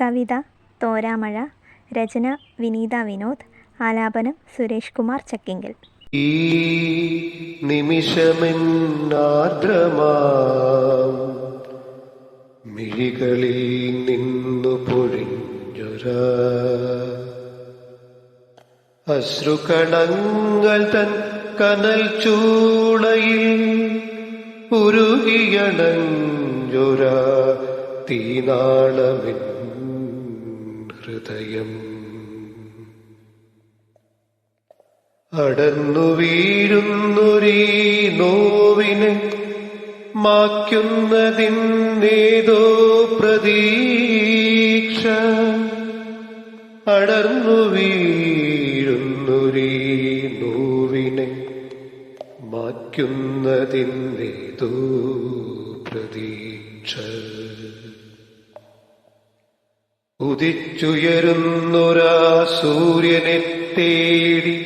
കവിത തോരാമഴ രചന വിനീത വിനോദ് ആലാപനം സുരേഷ് കുമാർ ചക്കിങ്കൽ. ഈ നിമിഷമെന്നാർദ്രമാം. മിഴികളിൽ നിന്നു പൊഴിഞ്ഞൊര. അശ്രുകണങ്ങൾ തൻ കനൽ ചൂളയിൽ ഉരുകിയണഞ്ഞൊര തീനാളമിൻ ഹൃദയം അടർന്നു വീഴുന്നൊരീ നോവിനെ മാക്കുന്നതിന്നേതോ പ്രതീക്ഷ അടർന്നു വീഴുന്നൊരീ നോവിനെ മായ്ക്കുന്നതിന്നേതോ പ്രതീക്ഷ. ഉദിച്ചുയരുന്നൊരാ സൂര്യനെ തേടി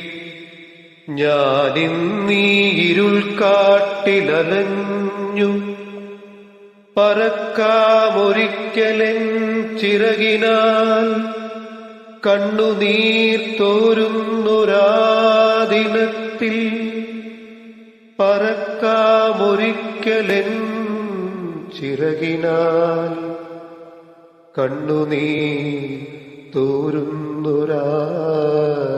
ഞാനിന്നീ ഇരുൾ കാട്ടിലലഞ്ഞു പറക്കാമൊരിക്കലൻ ചിറകിനാൽ കണ്ണുനീർ തോരുന്നൊരാദിനത്തിൽ പറക്കാമൊരിക്കലൻ ചിറകിനാൽ കണ്ണുനീർ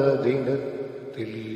തോരുന്നൊരാദിനത്തിൽ